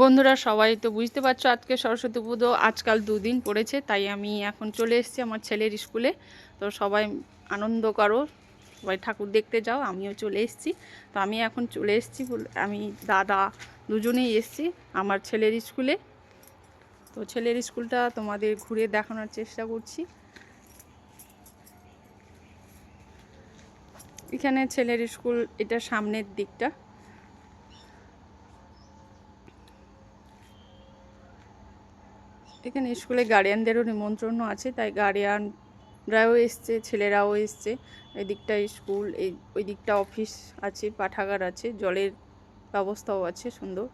বন্ধুরা, সবাই তো বুঝতে পারছ আজকে সরস্বতী পুজো আজকাল দুদিন পড়েছে, তাই আমি এখন চলে এসেছি আমার ছেলের স্কুলে। তো সবাই আনন্দ করো, সবাই ঠাকুর দেখতে যাও, আমিও চলে এসেছি। তো আমি এখন চলে এসেছি আমি দাদা দুজনেই এসেছি আমার ছেলের স্কুলে। তো ছেলের স্কুলটা তোমাদের ঘুরে দেখানোর চেষ্টা করছি। এখানে ছেলের স্কুল, এটা সামনের দিকটা। এখানে স্কুলে গার্ডিয়ানদেরও নিমন্ত্রণ আছে, তাই গার্ডিয়ানরাও এসছে, ছেলেরাও এসছে। এই দিকটা স্কুল, এই ওই দিকটা অফিস আছে, পাঠাগার আছে, জলের ব্যবস্থাও আছে সুন্দর।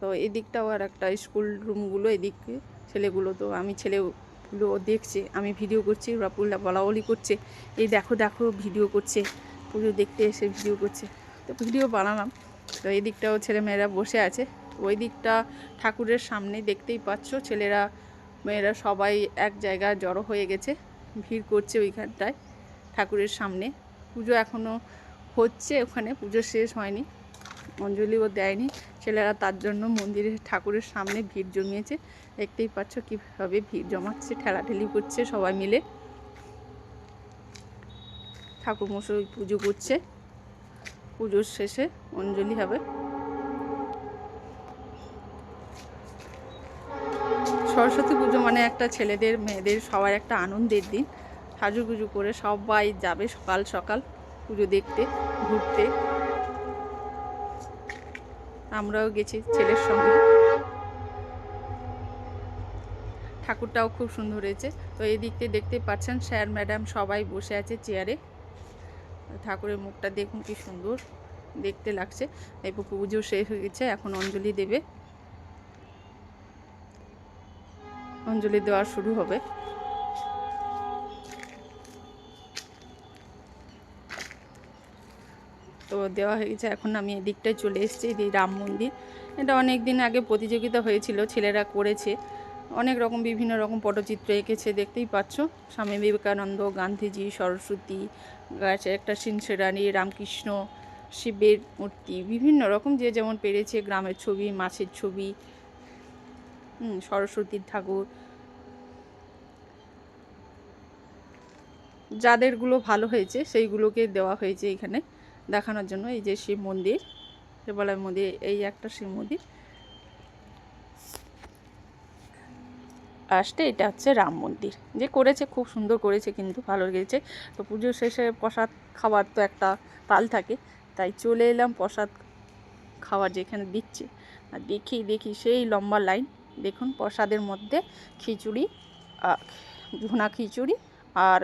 তো এই দিকটাও আর একটা স্কুল রুমগুলো, এদিকে ছেলেগুলো তো, আমি ছেলেগুলো দেখছে, আমি ভিডিও করছি, ওরা পুরো বলা বলি করছে। এই দেখো দেখো, ভিডিও করছে, পুজো দেখতে এসে ভিডিও করছে। তো ভিডিও বানালাম। তো এই দিকটাও ছেলেমেয়েরা বসে আছে। ওই দিকটা ঠাকুরের সামনে দেখতেই পাচ্ছ, ছেলেরা মেয়েরা সবাই এক জায়গায় জড়ো হয়ে গেছে, ভিড় করছে ওইখানটায়, ঠাকুরের সামনে। পুজো এখনও হচ্ছে ওখানে, পুজো শেষ হয়নি, অঞ্জলিও দেয়নি। ছেলেরা তার জন্য মন্দিরের ঠাকুরের সামনে ভিড় জমিয়েছে। দেখতেই পাচ্ছ কীভাবে ভিড় জমাচ্ছে, ঠেলাঠেলি করছে সবাই মিলে। ঠাকুর মশাই পুজো করছে। পুজোর শেষে অঞ্জলি হবে। সরস্বতী পুজো মানে একটা ছেলেদের, মেয়েদের সবার একটা আনন্দের দিন। সাজুগুজু করে সবাই যাবে সকাল সকাল পুজো দেখতে, ঘুরতে। আমরাও গেছি ছেলের সঙ্গে। ঠাকুরটাও খুব সুন্দর হয়েছে। তো এই দিকতে দেখতে পাচ্ছেন স্যার, ম্যাডাম সবাই বসে আছে চেয়ারে। ঠাকুরের মুখটা দেখুন কি সুন্দর, দেখতে লাগছে। এই পুজো শেষ হয়ে গেছে, এখন অঞ্জলি দেবে। অঞ্জলি দেওয়া শুরু হবে। তো দেওয়া হয়ে গেছে, এখন আমি এদিকটায় চলে এসেছি, এই রাম মন্দির। এটা অনেক দিন আগে প্রতিযোগিতা হয়েছিল, ছেলেরা করেছে। অনেক রকম, বিভিন্ন রকম পটচিত্র এঁকেছে, দেখতেই পাচ্ছ। স্বামী বিবেকানন্দ, গান্ধীজি, সরস্বতী, গাছে একটা সিংসেরানি রামকৃষ্ণ, শিবের মূর্তি, বিভিন্ন রকম যে যেমন পেরেছে, গ্রামের ছবি, মাছের ছবি হুম, সরস্বতীর ঠাকুর। যাদেরগুলো ভালো হয়েছে সেইগুলোকে দেওয়া হয়েছে এখানে দেখানোর জন্য। এই যে শিব মন্দির শিবালয় মন্দির এই একটা শিব মন্দির। লাস্টে এটা হচ্ছে রাম মন্দির। যে করেছে খুব সুন্দর করেছে কিন্তু ভালো লেগেছে। তো পুজোর শেষে প্রসাদ খাবার তো একটা তাল থাকে। তাই চলে এলাম প্রসাদ খাওয়ার যেখানে দিচ্ছে। আর দেখি দেখি সেই লম্বা লাইন। দেখুন, প্রসাদের মধ্যে খিচুড়ি ভুনা খিচুড়ি আর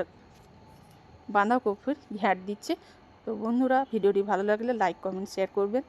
বাঁধাকপির ঘ্যাট দিচ্ছে। তো বন্ধুরা, ভিডিওটি ভালো লাগলে লাইক, কমেন্ট, শেয়ার করবেন।